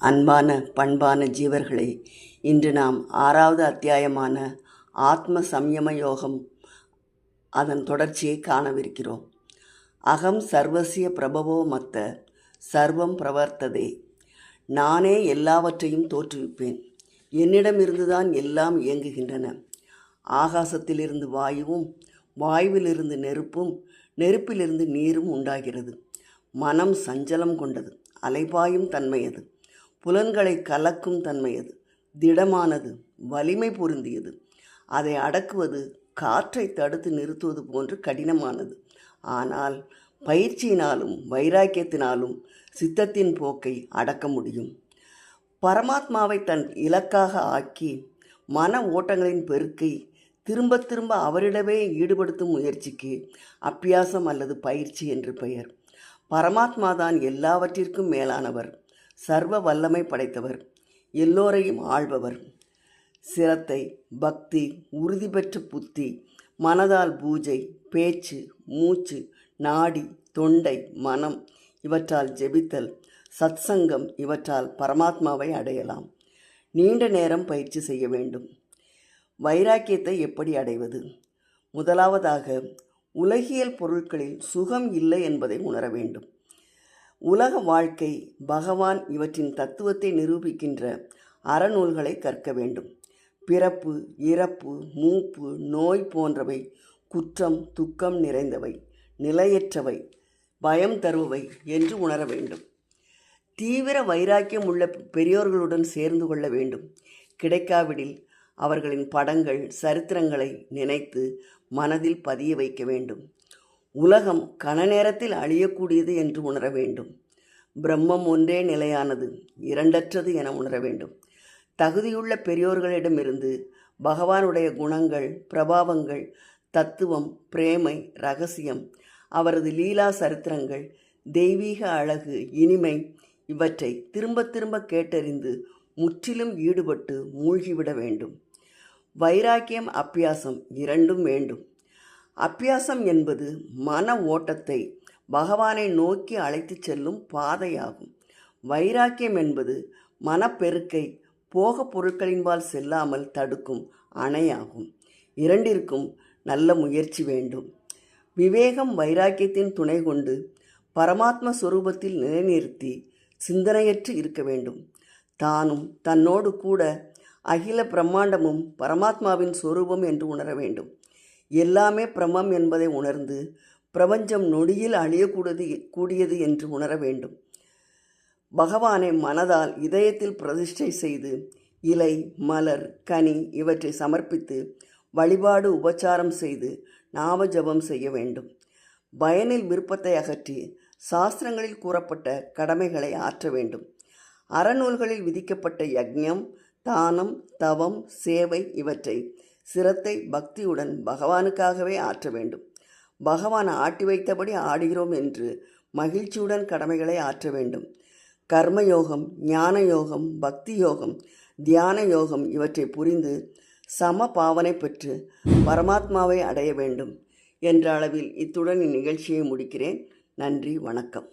அன்பான பண்பான ஜீவர்களை இன்று நாம் ஆறாவது அத்தியாயமான ஆத்ம சம்யம யோகம் அதன் தொடர்ச்சியை காணவிருக்கிறோம். அகம் சர்வசிய பிரபவோ மத்த சர்வம் பிரவர்த்ததே. நானே எல்லாவற்றையும் தோற்றுவிப்பேன். என்னிடமிருந்துதான் எல்லாம் இயங்குகின்றன. ஆகாசத்திலிருந்து வாயுவும் வாயுவிலிருந்து நெருப்பும் நெருப்பிலிருந்து நீரும் உண்டாகிறது. மனம் சஞ்சலம் கொண்டது அலைபாயும் தன்மையது. புலன்களை கலக்கும் தன்மையது திடமானது வலிமை பொருந்தியது. அதை அடக்குவது காற்றை தடுத்து நிறுத்துவது போன்று கடினமானது. ஆனால் பயிற்சியினாலும் வைராக்கியத்தினாலும் சித்தத்தின் போக்கை அடக்க முடியும். பரமாத்மாவை தன் இலக்காக ஆக்கி மன ஓட்டங்களின் பெருக்கை திரும்ப திரும்ப அவரிடமே ஈடுபடுத்தும் முயற்சிக்கு அப்பியாசம் அல்லது பயிற்சி என்று பெயர். பரமாத்மா தான் எல்லாவற்றிற்கும் மேலானவர். சர்வ வல்லமை படைத்தவர் எல்லோரையும் ஆள்பவர். சிரத்தை பக்தி உறுதி பெற்ற புத்தி மனதால் பூஜை பேச்சு மூச்சு நாடி தொண்டை மனம் இவற்றால் ஜெபித்தல் சத்சங்கம் இவற்றால் பரமாத்மாவை அடையலாம். நீண்ட நேரம் பயிற்சி செய்ய வேண்டும். வைராக்கியத்தை எப்படி அடைவது? முதலாவதாக உலகியல் பொருட்களில் சுகம் இல்லை என்பதை உணர வேண்டும். உலக வாழ்க்கை பகவான் இவற்றின் தத்துவத்தை நிரூபிக்கின்ற அறநூல்களை கற்க வேண்டும். பிறப்பு இறப்பு மூப்பு நோய் போன்றவை குற்றம் துக்கம் நிறைந்தவை நிலையற்றவை பயம் தருபவை என்று உணர வேண்டும். தீவிர வைராக்கியம் உள்ள பெரியோர்களுடன் சேர்ந்து கொள்ள வேண்டும். கிடைக்காவிடில் அவர்களின் படங்கள் சரித்திரங்களை நினைத்து மனதில் பதிய வைக்க வேண்டும். உலகம் கன நேரத்தில் அழியக்கூடியது என்று உணர வேண்டும். பிரம்மம் ஒன்றே நிலையானது இரண்டற்றது என உணர வேண்டும். தகுதியுள்ள பெரியோர்களிடமிருந்து பகவானுடைய குணங்கள் பிரபாவங்கள் தத்துவம் பிரேமை ரகசியம் அவரது லீலா சரித்திரங்கள் தெய்வீக அழகு இனிமை இவற்றை திரும்ப திரும்ப கேட்டறிந்து முற்றிலும் ஈடுபட்டு மூழ்கிவிட வேண்டும். வைராக்கியம் அப்பியாசம் இரண்டும் வேண்டும். அப்பியாசம் என்பது மன ஓட்டத்தை பகவானை நோக்கி அழைத்துச் செல்லும் பாதையாகும். வைராக்கியம் என்பது மனப்பெருக்கை போக பொருட்களின்பால் செல்லாமல் தடுக்கும் அணையாகும். இரண்டிற்கும் நல்ல முயற்சி வேண்டும். விவேகம் வைராக்கியத்தின் துணை கொண்டு பரமாத்ம சுரூபத்தில் நிலைநிறுத்தி சிந்தனையற்று இருக்க வேண்டும். தானும் தன்னோடு கூட அகில பிரம்மாண்டமும் பரமாத்மாவின் சொரூபம் என்று உணர வேண்டும். எல்லாமே பிரமம் என்பதை உணர்ந்து பிரபஞ்சம் நொடியில் அழியக்கூடது கூடியது என்று உணர வேண்டும். பகவானை மனதால் இதயத்தில் பிரதிஷ்டை செய்து இலை மலர் கனி இவற்றை சமர்ப்பித்து வழிபாடு உபச்சாரம் செய்து நாமஜபம் செய்ய வேண்டும். பயனில் விருப்பத்தை அகற்றி சாஸ்திரங்களில் கூறப்பட்ட கடமைகளை ஆற்ற வேண்டும். அறநூல்களில் விதிக்கப்பட்ட யக்ஞம் தானம் தவம் சேவை இவற்றை சிரத்தை பக்தியுடன் பகவானுக்காகவே ஆற்ற வேண்டும். பகவான் ஆட்டி வைத்தபடி ஆடுகிறோம் என்று மகிழ்ச்சியுடன் கடமைகளை ஆற்ற வேண்டும். கர்மயோகம் ஞான யோகம் பக்தி யோகம் தியான யோகம் இவற்றை புரிந்து சம பாவனை பெற்று பரமாத்மாவை அடைய வேண்டும் என்ற அளவில் இத்துடன் இந்நிகழ்ச்சியை முடிக்கிறேன். நன்றி வணக்கம்.